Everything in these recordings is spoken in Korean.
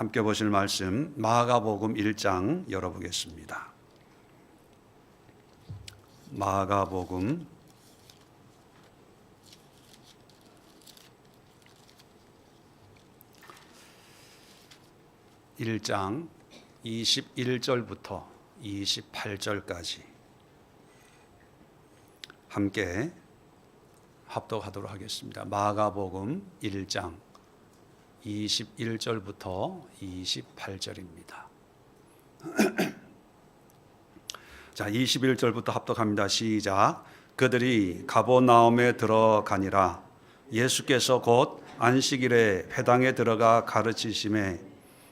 함께 보실 말씀 마가복음 1장 열어보겠습니다. 마가복음 1장 21절부터 28절까지 함께 합독하도록 하겠습니다. 마가복음 1장 21절부터 28절입니다. 자, 21절부터 합독합니다. 시작. 그들이 가보나움에 들어가니라 예수께서 곧 안식일에 회당에 들어가 가르치심에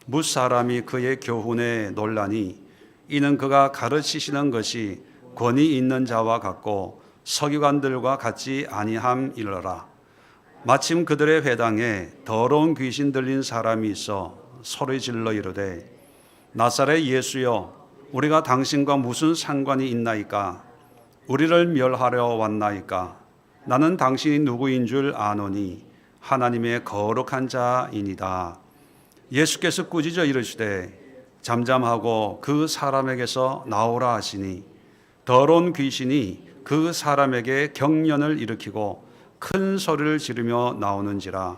무 사람이 그의 교훈에 놀라니 이는 그가 가르치시는 것이 권위 있는 자와 같고 서기관들과 같지 아니함이러라. 마침 그들의 회당에 더러운 귀신 들린 사람이 있어 소리 질러 이르되 나사렛 예수여 우리가 당신과 무슨 상관이 있나이까? 우리를 멸하려 왔나이까? 나는 당신이 누구인 줄 아노니 하나님의 거룩한 자이니다. 예수께서 꾸짖어 이르시되 잠잠하고 그 사람에게서 나오라 하시니 더러운 귀신이 그 사람에게 경련을 일으키고 큰 소리를 지르며 나오는지라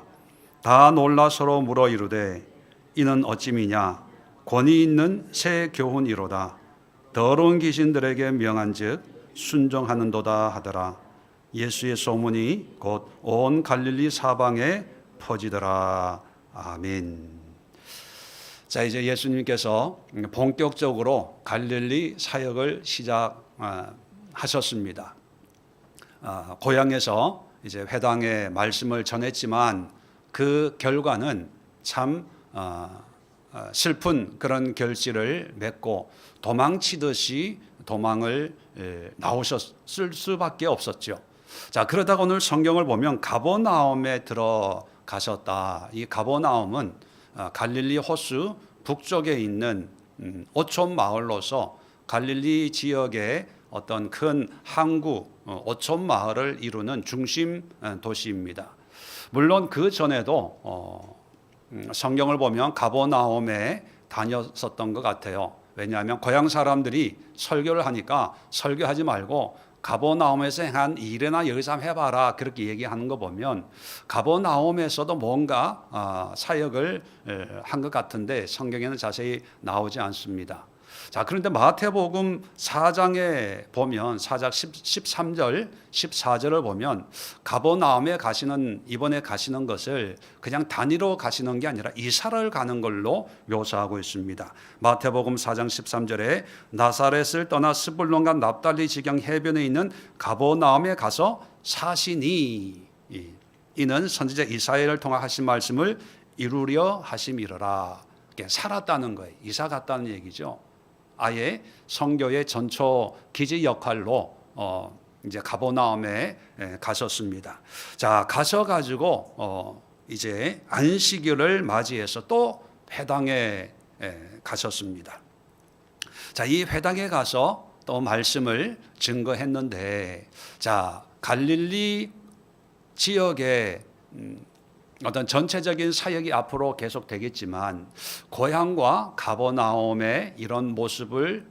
다 놀라 서로 물어 이르되 이는 어찌미냐 권위 있는 새 교훈이로다 더러운 귀신들에게 명한즉 순종하는도다 하더라 예수의 소문이 곧 온 갈릴리 사방에 퍼지더라 아멘. 자 이제 예수님께서 본격적으로 갈릴리 사역을 시작하셨습니다. 아, 고향에서 이제 회당에 말씀을 전했지만 그 결과는 참 어, 어, 슬픈 그런 결실을 맺고 도망치듯이 도망을 에, 나오셨을 수밖에 없었죠. 자 그러다가 오늘 성경을 보면 가버나움에 들어가셨다. 이 가버나움은 아, 갈릴리 호수 북쪽에 있는 음, 오촌 마을로서 갈릴리 지역의 어떤 큰 항구 어, 오촌 마을을 이루는 중심 어, 도시입니다. 물론 그 전에도 어, 음, 성경을 보면 가버나움에 다녔었던 것 같아요. 왜냐하면 고향 사람들이 설교를 하니까 설교하지 말고 가버나움에서 행한 일이나 여기서 한번 해봐라 그렇게 얘기하는 거 보면 가버나움에서도 뭔가 아, 사역을 한 것 같은데 성경에는 자세히 나오지 않습니다. 자, 그런데 마태복음 4장에 보면 4장 13절, 14절을 보면 가버나움에 가시는 이번에 가시는 것을 그냥 단위로 가시는 게 아니라 이사를 가는 걸로 묘사하고 있습니다. 마태복음 4장 13절에 나사렛을 떠나 스불론과 납달리 지경 해변에 있는 가버나움에 가서 사시니 이는 선지자 이사야를 통해 하신 말씀을 이루려 하심이러라. 살았다는 거예요. 이사 갔다는 얘기죠. 아예 성교의 전초 기지 역할로 어 이제 가보나움에 가셨습니다. 자 가셔 가지고 어 이제 안식일을 맞이해서 또 회당에 가셨습니다. 자 이 회당에 가서 또 말씀을 증거했는데 자 갈릴리 지역에 음, 어떤 전체적인 사역이 앞으로 계속 되겠지만 고향과 가버나움의 이런 모습을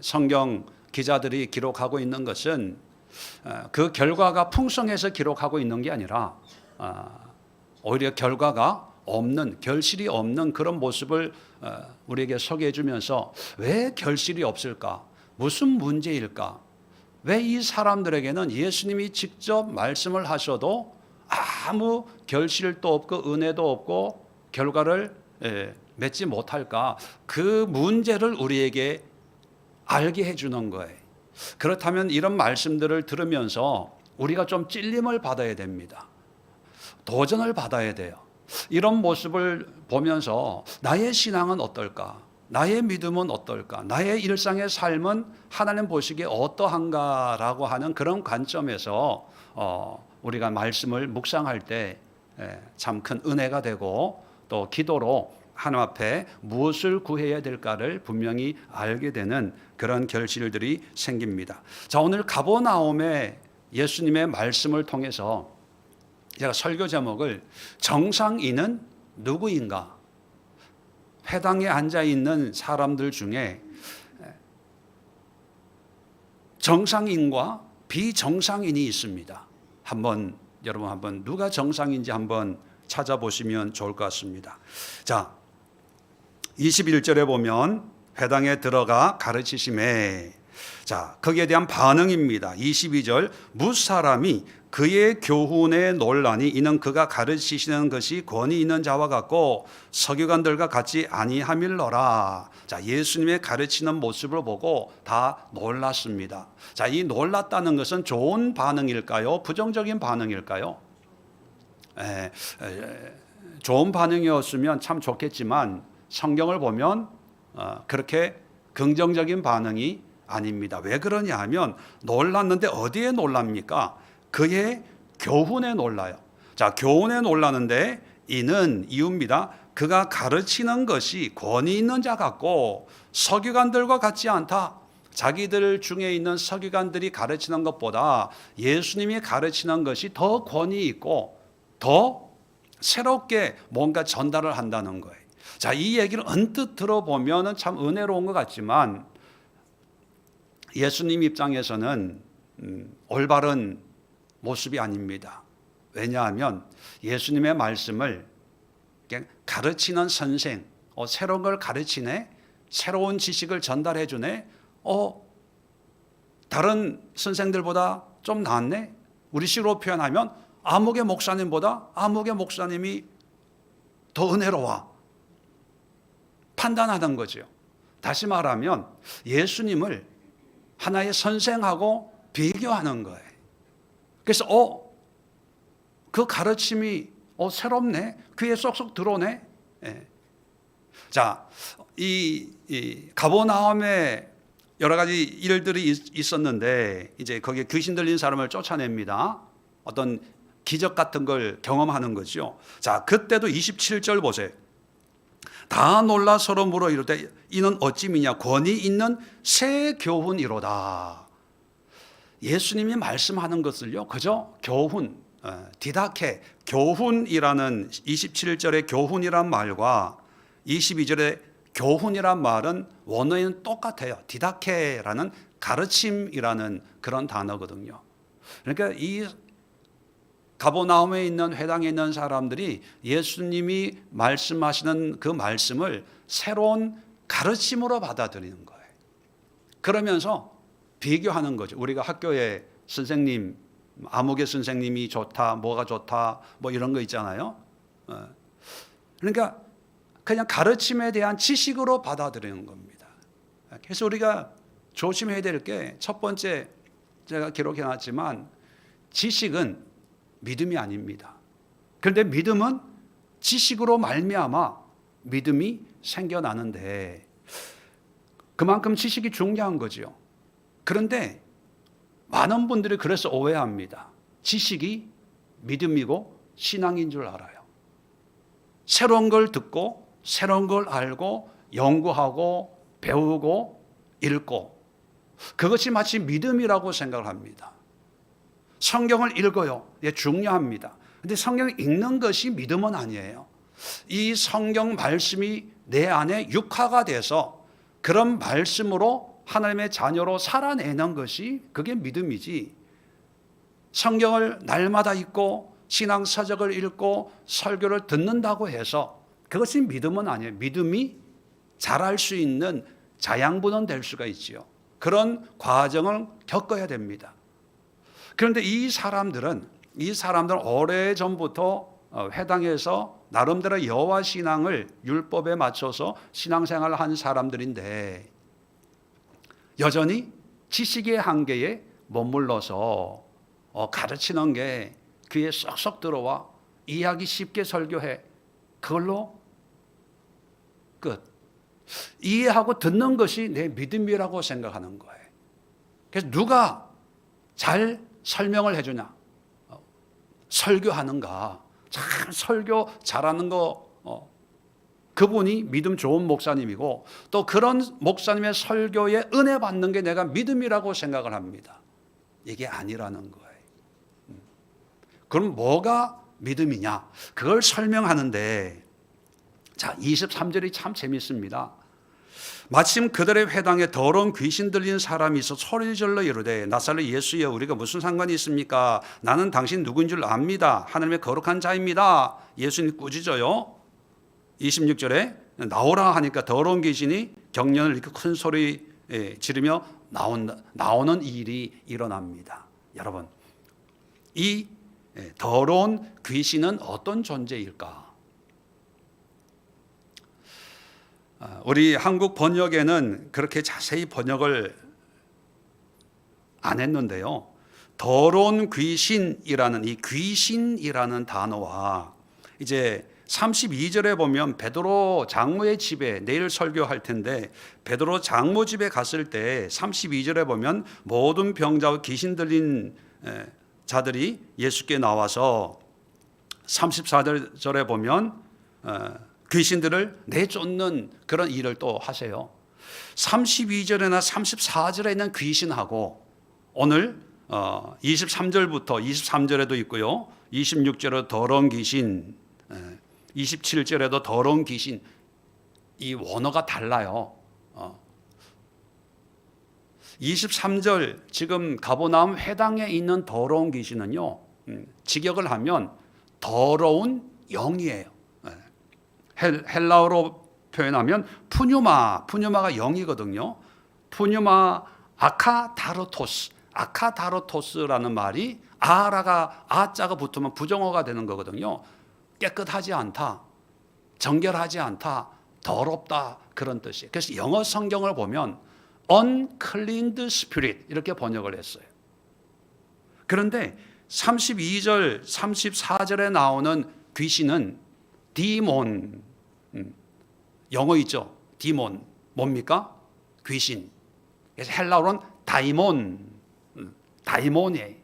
성경 기자들이 기록하고 있는 것은 그 결과가 풍성해서 기록하고 있는 게 아니라 아, 오히려 결과가 없는 결실이 없는 그런 모습을 우리에게 소개해 주면서 왜 결실이 없을까? 무슨 문제일까? 왜 이 사람들에게는 예수님이 직접 말씀을 하셔도 아무 결실도 없고 은혜도 없고 결과를 예, 맺지 못할까? 그 문제를 우리에게 알게 해주는 거예요. 그렇다면 이런 말씀들을 들으면서 우리가 좀 찔림을 받아야 됩니다. 도전을 받아야 돼요. 이런 모습을 보면서 나의 신앙은 어떨까? 나의 믿음은 어떨까? 나의 일상의 삶은 하나님 보시기에 어떠한가라고 하는 그런 관점에서 어, 우리가 말씀을 묵상할 때 참 큰 은혜가 되고 또 기도로 하나님 앞에 무엇을 구해야 될까를 분명히 알게 되는 그런 결실들이 생깁니다. 자, 오늘 가보나움의 예수님의 말씀을 통해서 제가 설교 제목을 정상인은 누구인가? 회당에 앉아 있는 사람들 중에 정상인과 비정상인이 있습니다. 한번 여러분 한번 누가 정상인지 한번 찾아보시면 좋을 것 같습니다. 자, 21절에 보면 회당에 들어가 가르치심에 자, 거기에 대한 반응입니다. 22절 무사람이 그의 교훈에 논란이 이는 그가 가르치시는 것이 권위 있는 자와 같고 서기관들과 같이 아니함일러라. 자, 예수님의 가르치는 모습을 보고 다 놀랐습니다. 자, 이 놀랐다는 것은 좋은 반응일까요? 부정적인 반응일까요? 에, 에, 좋은 반응이었으면 참 좋겠지만 성경을 보면 어, 그렇게 긍정적인 반응이 아닙니다. 왜 그러냐 하면 놀랐는데 어디에 놀랍니까? 그의 교훈에 놀라요. 자, 교훈에 놀라는데 이는 이유입니다. 그가 가르치는 것이 권위 있는 자 같고 서기관들과 같지 않다. 자기들 중에 있는 서기관들이 가르치는 것보다 예수님이 가르치는 것이 더 권위 있고 더 새롭게 뭔가 전달을 한다는 거예요. 자, 이 얘기를 언뜻 들어보면 참 은혜로운 것 같지만 예수님 입장에서는 음, 올바른 모습이 아닙니다. 왜냐하면 예수님의 말씀을 가르치는 선생, 어, 새로운 걸 가르치네, 새로운 지식을 전달해 주네, 어, 다른 선생들보다 좀 낫네. 우리 식으로 표현하면 아무개 목사님보다 아무개 목사님이 더 은혜로워. 판단하던 거죠. 다시 말하면 예수님을 하나의 선생하고 비교하는 거예요. 그래서 어, 그 가르침이 어, 새롭네. 귀에 쏙쏙 들어오네. 예. 자, 이, 이 가보나움에 여러 가지 일들이 있, 있었는데 이제 거기에 귀신 들린 사람을 쫓아냅니다. 어떤 기적 같은 걸 경험하는 거죠. 자, 그때도 27절 보세요. 다 놀라 서로 물어 이르되 이는 어찌 미냐 권위 있는 새 교훈이로다. 예수님이 말씀하는 것을요, 그죠? 교훈, 어, 디다케, 교훈이라는 27절의 교훈이란 말과 22절의 교훈이란 말은 원어에는 똑같아요. 디다케라는 가르침이라는 그런 단어거든요. 그러니까 이 가보나움에 있는 회당에 있는 사람들이 예수님이 말씀하시는 그 말씀을 새로운 가르침으로 받아들이는 거예요. 그러면서 비교하는 거죠. 우리가 학교에 선생님, 아무개 선생님이 좋다, 뭐가 좋다, 뭐 이런 거 있잖아요. 어. 그러니까 그냥 가르침에 대한 지식으로 받아들이는 겁니다. 그래서 우리가 조심해야 될 게 첫 번째 제가 기록해 놨지만 지식은 믿음이 아닙니다. 그런데 믿음은 지식으로 말미암아 믿음이 생겨나는데 그만큼 지식이 중요한 거죠. 그런데 많은 분들이 그래서 오해합니다. 지식이 믿음이고 신앙인 줄 알아요. 새로운 걸 듣고 새로운 걸 알고 연구하고 배우고 읽고 그것이 마치 믿음이라고 생각을 합니다. 성경을 읽어요. 예, 중요합니다. 근데 성경 읽는 것이 믿음은 아니에요. 이 성경 말씀이 내 안에 육화가 돼서 그런 말씀으로 하나님의 자녀로 살아내는 것이 그게 믿음이지. 성경을 날마다 읽고 신앙 서적을 읽고 설교를 듣는다고 해서 그것이 믿음은 아니에요. 믿음이 자랄 수 있는 자양분은 될 수가 있지요. 그런 과정을 겪어야 됩니다. 그런데 이 사람들은 이 사람들은 오래 전부터 어, 회당에서 나름대로 여호와 신앙을 율법에 맞춰서 신앙생활을 한 사람들인데 여전히 지식의 한계에 머물러서 어, 가르치는 게 귀에 쏙쏙 들어와 이해하기 쉽게 설교해 그걸로 끝 이해하고 듣는 것이 내 믿음이라고 생각하는 거예요. 그래서 누가 잘 설명을 해주냐? 어, 설교하는가? 참 설교 잘하는 거 어, 그분이 믿음 좋은 목사님이고 또 그런 목사님의 설교에 은혜 받는 게 내가 믿음이라고 생각을 합니다. 이게 아니라는 거예요. 음. 그럼 뭐가 믿음이냐? 그걸 설명하는데 자, 23절이 참 재밌습니다. 마침 그들의 회당에 더러운 귀신 들린 사람이 있어 소리질러 이르되 나사렛 예수여 우리가 무슨 상관이 있습니까? 나는 당신 누구인 줄 압니다. 하나님의 거룩한 자입니다. 예수님 꾸짖어요. 26절에 나오라 하니까 더러운 귀신이 경련을 이렇게 큰 소리 예, 지르며 나온다, 나오는 일이 일어납니다. 여러분, 이 예, 더러운 귀신은 어떤 존재일까? 아, 우리 한국 번역에는 그렇게 자세히 번역을 안 했는데요. 더러운 귀신이라는 이 귀신이라는 단어와 이제 32절에 보면 베드로 장모의 집에 내일 설교할 텐데 베드로 장모 집에 갔을 때 32절에 보면 모든 병자와 귀신 들린 에, 자들이 예수께 나와서 34절에 보면 어, 귀신들을 내쫓는 그런 일을 또 하세요. 32절에나 34절에 있는 귀신하고 오늘 어, 23절부터 23절에도 있고요. 26절에 더러운 귀신, 27절에도 더러운 귀신 이 원어가 달라요. 어. 23절 지금 가보나움 회당에 있는 더러운 귀신은요. 음, 직역을 하면 더러운 영이에요. 헬, 헬라어로 표현하면 푸뉴마, 푸뉴마가 영이거든요. 푸뉴마 아카다로토스, 아카다로토스라는 말이 아라가 아자가 붙으면 부정어가 되는 거거든요. 깨끗하지 않다, 정결하지 않다, 더럽다 그런 뜻이에요. 그래서 영어 성경을 보면 uncleaned spirit 이렇게 번역을 했어요. 그런데 32절, 34절에 나오는 귀신은 디몬 음, 영어 있죠. 디몬 뭡니까? 귀신. 그래서 헬라어로는 다이몬, 음, 다이몬이에요.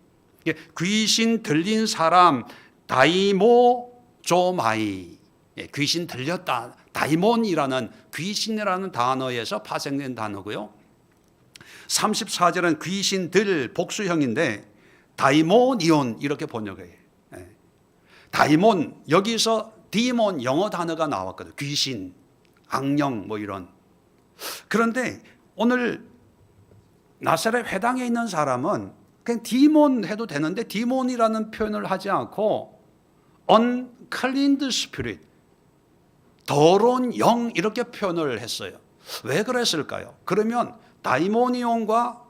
귀신 들린 사람 다이모 조마이 예, 귀신 들렸다. 다이몬이라는 귀신이라는 단어에서 파생된 단어고요. 34절은 귀신들 복수형인데 다이모니온 이렇게 번역해요. 예. 다이몬 여기서 디몬 영어 단어가 나왔거든. 귀신, 악령 뭐 이런. 그런데 오늘 나사렛 회당에 있는 사람은 그냥 디몬 해도 되는데 디몬이라는 표현을 하지 않고 uncleaned spirit 더러운 영 이렇게 표현을 했어요. 왜 그랬을까요? 그러면 다이모니온과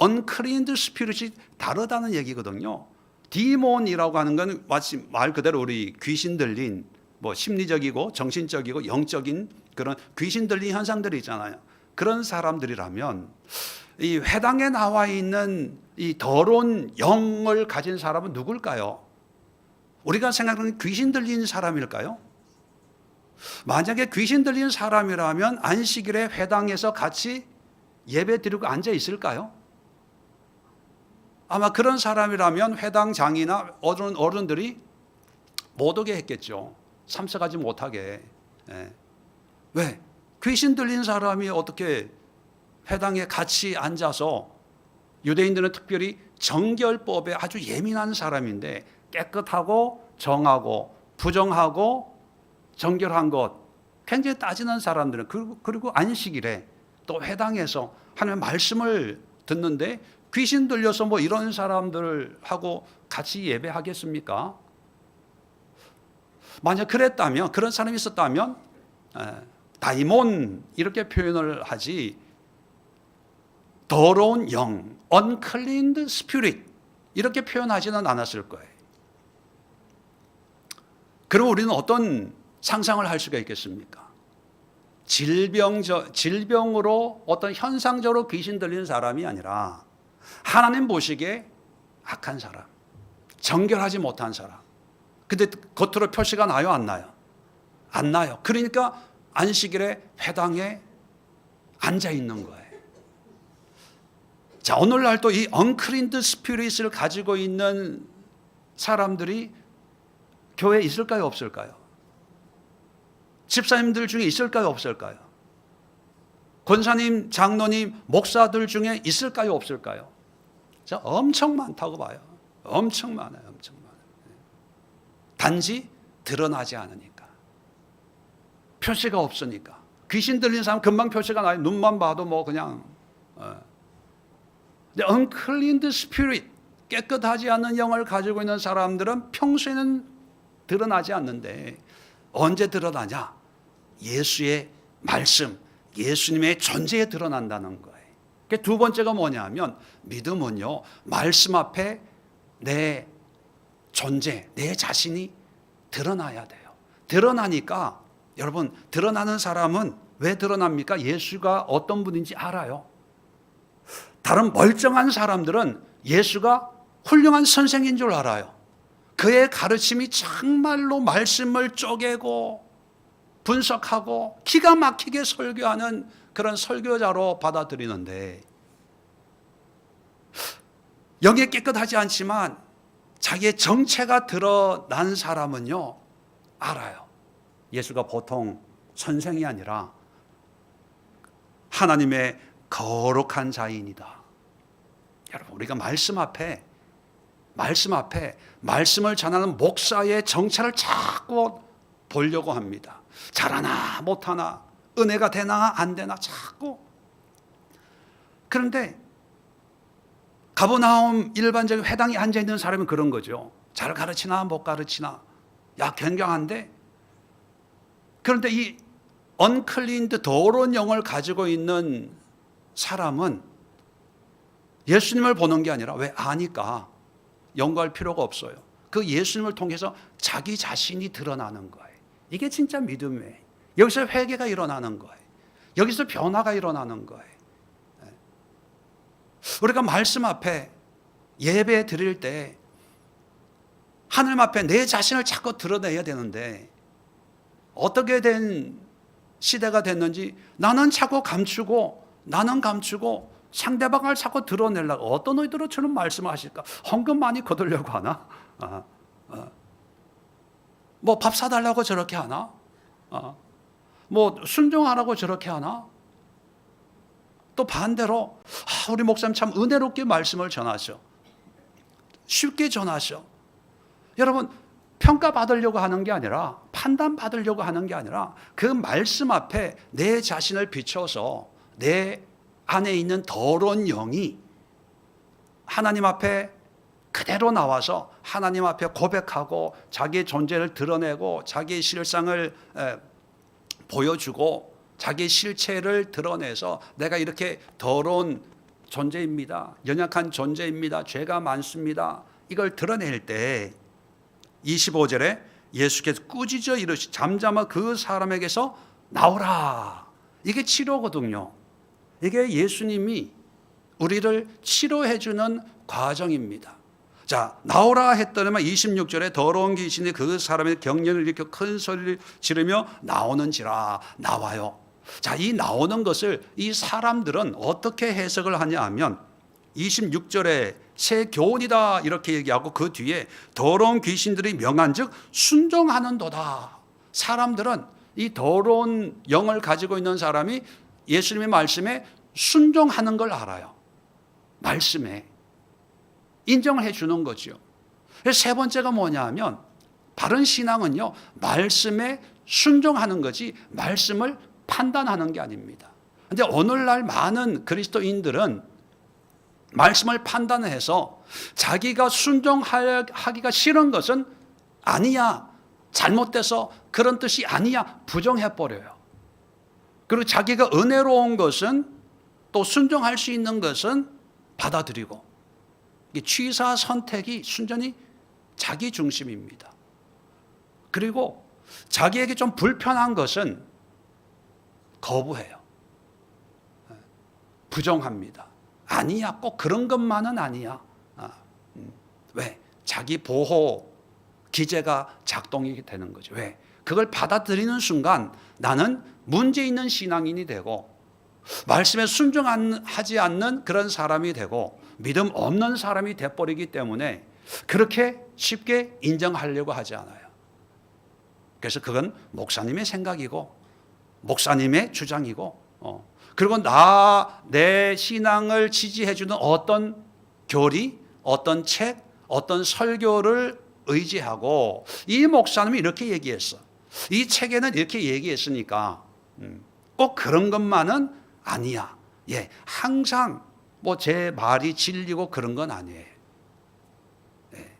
uncleaned spirit이 다르다는 얘기거든요. 디몬이라고 하는 건 마치 말 그대로 우리 귀신 들린 뭐 심리적이고 정신적이고 영적인 그런 귀신 들린 현상들이 있잖아요. 그런 사람들이라면 이 회당에 나와 있는 이 더러운 영을 가진 사람은 누굴까요? 우리가 생각하는 귀신 들린 사람일까요? 만약에 귀신 들린 사람이라면 안식일에 회당에서 같이 예배 드리고 앉아 있을까요? 아마 그런 사람이라면 회당장이나 어른, 어른들이 못 오게 했겠죠. 참석하지 못하게. 예. 왜? 귀신 들린 사람이 어떻게 회당에 같이 앉아서 유대인들은 특별히 정결법에 아주 예민한 사람인데 깨끗하고 정하고 부정하고 정결한 것 굉장히 따지는 사람들은 그리고, 그리고 안식일에 또 회당에서 하나님의 말씀을 듣는데 귀신 들려서 뭐 이런 사람들하고 같이 예배하겠습니까? 만약 그랬다면 그런 사람이 있었다면 다이몬 이렇게 표현을 하지 더러운 영, uncleaned spirit 이렇게 표현하지는 않았을 거예요. 그럼 우리는 어떤 상상을 할 수가 있겠습니까? 질병 질병으로 어떤 현상적으로 귀신 들리는 사람이 아니라 하나님 보시기에 악한 사람, 정결하지 못한 사람. 근데 겉으로 표시가 나요, 안 나요? 안 나요. 그러니까 안식일에 회당에 앉아 있는 거예요. 자, 오늘날 또이 엉크린드 스피릿을 가지고 있는 사람들이 교회에 있을까요, 없을까요? 집사님들 중에 있을까요, 없을까요? 권사님, 장로님, 목사들 중에 있을까요, 없을까요? 자, 엄청 많다고 봐요. 엄청 많아요. 단지 드러나지 않으니까. 표시가 없으니까. 귀신 들린 사람 금방 표시가 나요. 눈만 봐도 뭐 그냥. 어. 근데 unclean spirit, 깨끗하지 않은 영을 가지고 있는 사람들은 평소에는 드러나지 않는데 언제 드러나냐? 예수의 말씀, 예수님의 존재에 드러난다는 거예요. 그두 번째가 뭐냐면 믿음은요 말씀 앞에 내 존재, 내 자신이 드러나야 돼요. 드러나니까 여러분 드러나는 사람은 왜 드러납니까? 예수가 어떤 분인지 알아요. 다른 멀쩡한 사람들은 예수가 훌륭한 선생인 줄 알아요. 그의 가르침이 정말로 말씀을 쪼개고 분석하고 기가 막히게 설교하는 그런 설교자로 받아들이는데 영이 깨끗하지 않지만 자기의 정체가 드러난 사람은요 알아요. 예수가 보통 선생이 아니라 하나님의 거룩한 자인이다. 여러분 우리가 말씀 앞에 말씀 앞에 말씀을 전하는 목사의 정체를 자꾸 보려고 합니다. 잘하나 못하나 은혜가 되나 안 되나 자꾸 그런데 가보나움 일반적인 회당에 앉아 있는 사람은 그런 거죠. 잘 가르치나 못 가르치나 야 굉장한데 그런데 이 언클린드 더러운 영을 가지고 있는 사람은 예수님을 보는 게 아니라 왜 아니까 연구할 필요가 없어요. 그 예수님을 통해서 자기 자신이 드러나는 거예요. 이게 진짜 믿음이에요. 여기서 회개가 일어나는 거예요. 여기서 변화가 일어나는 거예요. 네. 우리가 말씀 앞에 예배 드릴 때 하늘 앞에 내 자신을 자꾸 드러내야 되는데 어떻게 된 시대가 됐는지 나는 자꾸 감추고 나는 감추고 상대방을 자꾸 드러내려고 어떤 의도로 저는 말씀하실까? 헌금 많이 거두려고 하나? 아, 아. 뭐밥 사달라고 저렇게 하나? 아. 뭐 순종하라고 저렇게 하나? 또 반대로 아, 우리 목사님 참 은혜롭게 말씀을 전하셔. 쉽게 전하셔. 여러분 평가 받으려고 하는 게 아니라 판단 받으려고 하는 게 아니라 그 말씀 앞에 내 자신을 비춰서 내 안에 있는 더러운 영이 하나님 앞에 그대로 나와서 하나님 앞에 고백하고 자기의 존재를 드러내고 자기의 실상을 에, 보여주고 자기의 실체를 드러내서 내가 이렇게 더러운 존재입니다. 연약한 존재입니다. 죄가 많습니다. 이걸 드러낼 때 25절에 예수께서 꾸짖어 이르시 잠잠한 그 사람에게서 나오라. 이게 치료거든요. 이게 예수님이 우리를 치료해 주는 과정입니다. 자, 나오라 했더니만 26절에 더러운 귀신이 그 사람의 경련을 일으켜 큰 소리를 지르며 나오는지라 나와요. 자, 이 나오는 것을 이 사람들은 어떻게 해석을 하냐 하면 26절에 새 교훈이다 이렇게 얘기하고 그 뒤에 더러운 귀신들이 명한즉 순종하는도다. 사람들은 이 더러운 영을 가지고 있는 사람이 예수님의 말씀에 순종하는 걸 알아요. 말씀에 인정을 해 주는 거죠. 세 번째가 뭐냐 하면 바른 신앙은요. 말씀에 순종하는 거지 말씀을 판단하는 게 아닙니다. 근데 오늘날 많은 그리스도인들은 말씀을 판단해서 자기가 순종하기가 싫은 것은 아니야. 잘못돼서 그런 뜻이 아니야. 부정해 버려요. 그리고 자기가 은혜로운 것은 또 순종할 수 있는 것은 받아들이고 취사 선택이 순전히 자기 중심입니다. 그리고 자기에게 좀 불편한 것은 거부해요. 부정합니다. 아니야, 꼭 그런 것만은 아니야. 아, 음. 왜? 자기 보호 기제가 작동이 되는 거죠. 왜? 그걸 받아들이는 순간 나는 문제 있는 신앙인이 되고 말씀에 순종하지 않는 그런 사람이 되고 믿음 없는 사람이 돼버리기 때문에 그렇게 쉽게 인정하려고 하지 않아요. 그래서 그건 목사님의 생각이고 목사님의 주장이고 어. 그리고 나 내 신앙을 지지해 주는 어떤 교리, 어떤 책, 어떤 설교를 의지하고 이 목사님이 이렇게 얘기했어. 이 책에는 이렇게 얘기했으니까 음, 꼭 그런 것만은 아니야. 예, 항상 뭐 제 말이 진리고 그런 건 아니에요. 예.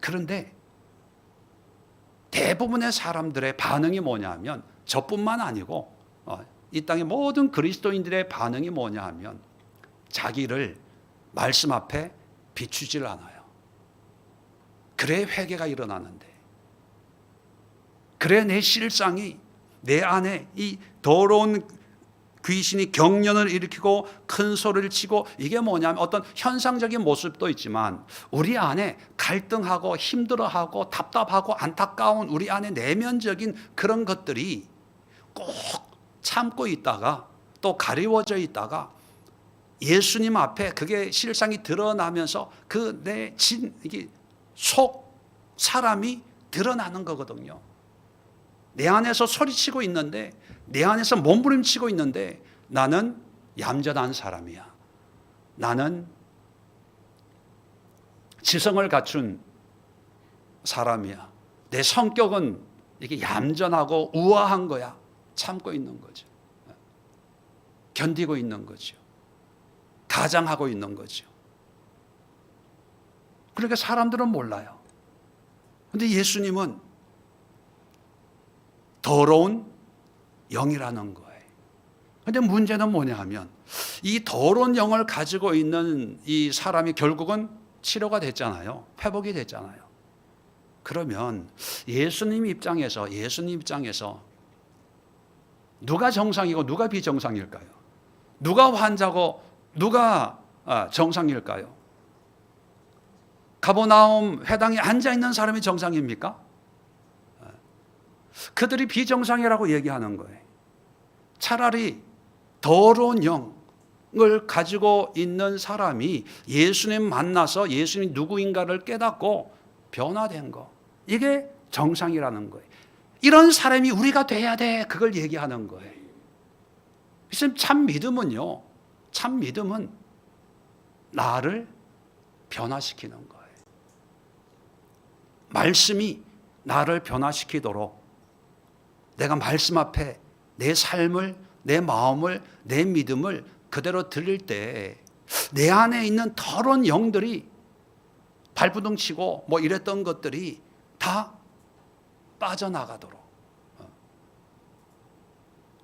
그런데 대부분의 사람들의 반응이 뭐냐면 저뿐만 아니고 어, 이 땅의 모든 그리스도인들의 반응이 뭐냐 하면 자기를 말씀 앞에 비추질 않아요. 그래 회개가 일어나는데 그래 내 실상이 내 안에 이 더러운 귀신이 경련을 일으키고 큰 소리를 치고 이게 뭐냐면 어떤 현상적인 모습도 있지만 우리 안에 갈등하고 힘들어하고 답답하고 안타까운 우리 안에 내면적인 그런 것들이 꼭 참고 있다가 또 가리워져 있다가 예수님 앞에 그게 실상이 드러나면서 그 내 진 이게 속 사람이 드러나는 거거든요. 내 안에서 소리치고 있는데 내 안에서 몸부림치고 있는데 나는 얌전한 사람이야. 나는 지성을 갖춘 사람이야. 내 성격은 이게 얌전하고 우아한 거야. 참고 있는 거죠. 견디고 있는 거죠. 가장하고 있는 거죠. 그러니까 사람들은 몰라요. 근데 예수님은 더러운 영이라는 거예요. 근데 문제는 뭐냐 하면 이 더러운 영을 가지고 있는 이 사람이 결국은 치료가 됐잖아요. 회복이 됐잖아요. 그러면 예수님 입장에서 예수님 입장에서 누가 정상이고 누가 비정상일까요? 누가 환자고 누가 아, 정상일까요? 가보나움 회당에 앉아 있는 사람이 정상입니까? 그들이 비정상이라고 얘기하는 거예요. 차라리 더러운 영을 가지고 있는 사람이 예수님 만나서 예수님 누구인가를 깨닫고 변화된 거. 이게 정상이라는 거예요. 이런 사람이 우리가 돼야 돼. 그걸 얘기하는 거예요. 참 믿음은요. 참 믿음은 나를 변화시키는 거예요. 말씀이 나를 변화시키도록 내가 말씀 앞에 내 삶을, 내 마음을, 내 믿음을 그대로 드릴 때 내 안에 있는 더러운 영들이 발부둥 치고 뭐 이랬던 것들이 다 빠져나가도록. 어.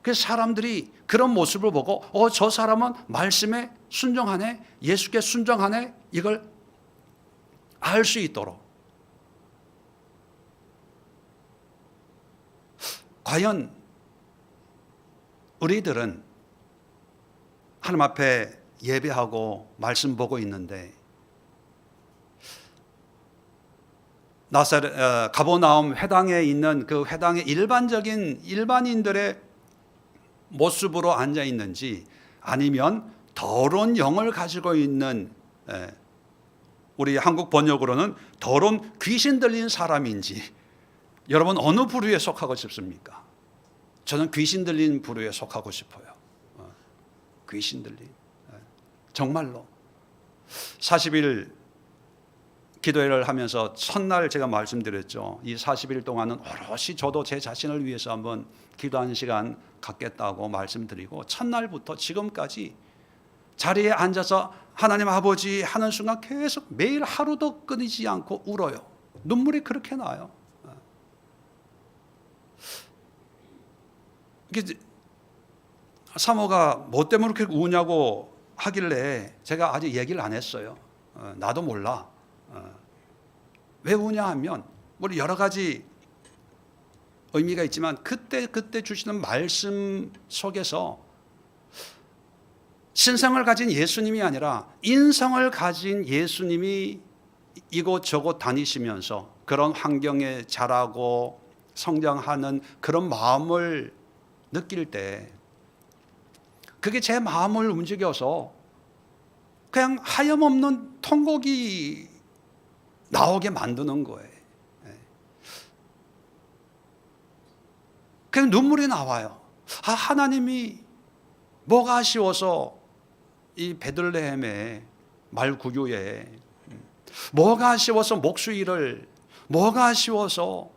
그래서 사람들이 그런 모습을 보고 어, 저 사람은 말씀에 순종하네, 예수께 순종하네, 이걸 알 수 있도록. 과연 우리들은 하나님 앞에 예배하고 말씀 보고 있는데 나사렛 어, 가보나움 회당에 있는 그 회당의 일반적인 일반인들의 모습으로 앉아 있는지 아니면 더러운 영을 가지고 있는 에, 우리 한국 번역으로는 더러운 귀신 들린 사람인지 여러분 어느 부류에 속하고 싶습니까? 저는 귀신 들린 부류에 속하고 싶어요. 어, 귀신 들린 예, 정말로 40일 기도회를 하면서 첫날 제가 말씀드렸죠. 이 40일 동안은 오롯이 저도 제 자신을 위해서 한번 기도하는 시간 갖겠다고 말씀드리고 첫날부터 지금까지 자리에 앉아서 하나님 아버지 하는 순간 계속 매일 하루도 끊이지 않고 울어요. 눈물이 그렇게 나요. 사모가 뭐 때문에 그렇게 우냐고 하길래 제가 아직 얘기를 안 했어요. 어, 나도 몰라. 어, 왜 우냐 하면 뭐 여러 가지 의미가 있지만 그때 그때 주시는 말씀 속에서 신성을 가진 예수님이 아니라 인성을 가진 예수님이 이곳 저곳 다니시면서 그런 환경에 자라고 성장하는 그런 마음을 느낄 때 그게 제 마음을 움직여서 그냥 하염없는 통곡이 나오게 만드는 거예요. 예. 그냥 눈물이 나와요. 아, 하나님이 뭐가 아쉬워서 이 베들레헴의 말구유에 뭐가 아쉬워서 목수일을 뭐가 아쉬워서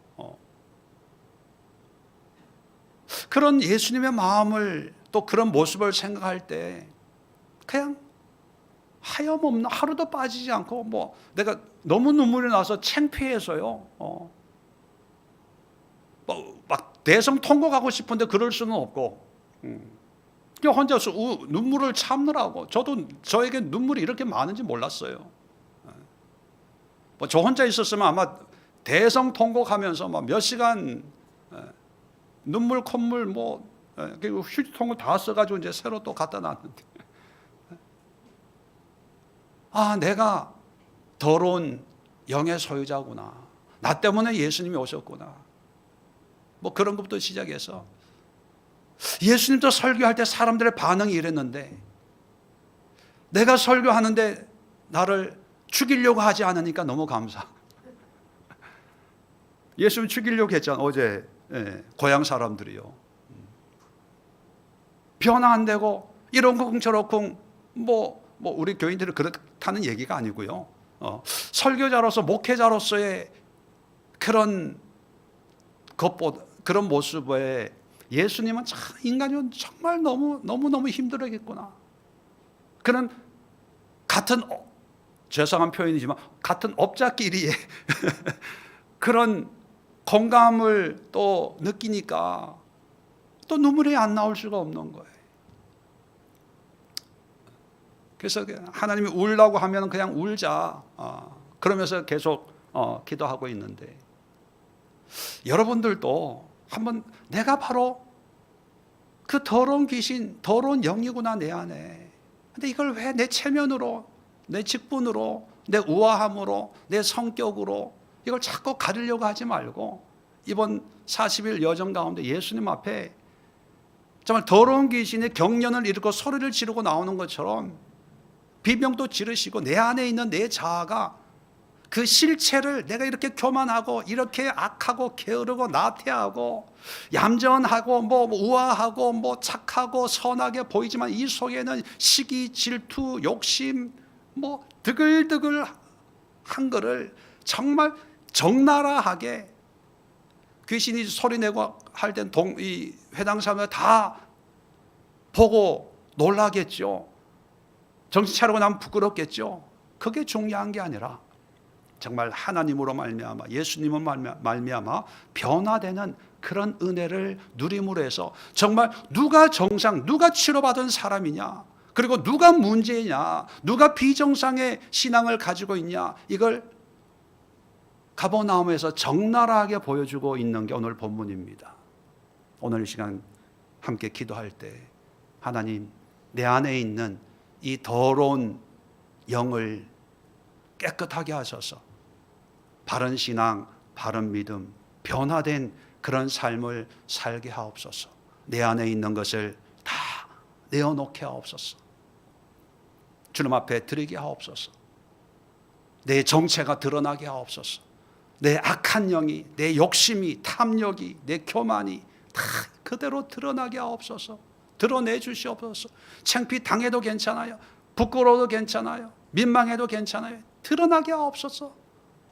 그런 예수님의 마음을 또 그런 모습을 생각할 때 그냥 하염없는 하루도 빠지지 않고 뭐 내가 너무 눈물이 나서 창피해서요. 어. 뭐 막 대성 통곡하고 싶은데 그럴 수는 없고. 음. 혼자서 우, 눈물을 참느라고 저도 저에게 눈물이 이렇게 많은지 몰랐어요. 뭐 저 혼자 있었으면 아마 대성 통곡하면서 막 몇 시간 에, 눈물 콧물 뭐 에, 그리고 휴지통을 다 써가지고 이제 새로 또 갖다 놨는데 아 내가 더러운 영의 소유자구나 나 때문에 예수님이 오셨구나 뭐 그런 것부터 시작해서 예수님도 설교할 때 사람들의 반응이 이랬는데 내가 설교하는데 나를 죽이려고 하지 않으니까 너무 감사. 예수님 죽이려고 했잖아 어제 예, 고향 사람들이요. 변화 안 되고 이런 거 저렇고 뭐, 뭐 우리 교인들이 그렇 다는 얘기가 아니고요. 어, 설교자로서 목회자로서의 그런 것보다 그런 모습에 예수님은 참 인간이 정말 너무 너무 너무 힘들었겠구나. 그런 같은 어, 죄송한 표현이지만 같은 업자끼리의 그런 공감을 또 느끼니까 또 눈물이 안 나올 수가 없는 거예요. 그래서 하나님이 울라고 하면 그냥 울자. 어, 그러면서 계속 어, 기도하고 있는데 여러분들도 한번 내가 바로 그 더러운 귀신, 더러운 영이구나 내 안에. 근데 이걸 왜 내 체면으로, 내 직분으로, 내 우아함으로, 내 성격으로 이걸 자꾸 가리려고 하지 말고 이번 40일 여정 가운데 예수님 앞에 정말 더러운 귀신이 경련을 일으고 소리를 지르고 나오는 것처럼 비명도 지르시고 내 안에 있는 내 자아가 그 실체를 내가 이렇게 교만하고 이렇게 악하고 게으르고 나태하고 얌전하고 뭐 우아하고 뭐 착하고 선하게 보이지만 이 속에는 시기, 질투, 욕심 뭐 드글드글 한 거를 정말 적나라하게 귀신이 소리내고 할 땐 이 회당 사람들 다 보고 놀라겠죠. 정신 차리고 나면 부끄럽겠죠. 그게 중요한 게 아니라 정말 하나님으로 말미암아 예수님은 말미암아 변화되는 그런 은혜를 누림으로 해서 정말 누가 정상 누가 치료받은 사람이냐 그리고 누가 문제냐 누가 비정상의 신앙을 가지고 있냐 이걸 가버나움에서 적나라하게 보여주고 있는 게 오늘 본문입니다. 오늘 이 시간 함께 기도할 때 하나님 내 안에 있는 이 더러운 영을 깨끗하게 하셔서 바른 신앙, 바른 믿음, 변화된 그런 삶을 살게 하옵소서. 내 안에 있는 것을 다 내어놓게 하옵소서. 주님 앞에 드리게 하옵소서. 내 정체가 드러나게 하옵소서. 내 악한 영이, 내 욕심이, 탐욕이, 내 교만이 다 그대로 드러나게 하옵소서. 드러내 주시옵소서. 창피 당해도 괜찮아요. 부끄러워도 괜찮아요. 민망해도 괜찮아요. 드러나게 하옵소서.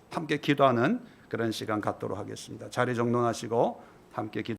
함께 기도하는 그런 시간 갖도록 하겠습니다. 자리 정돈하시고 함께 기도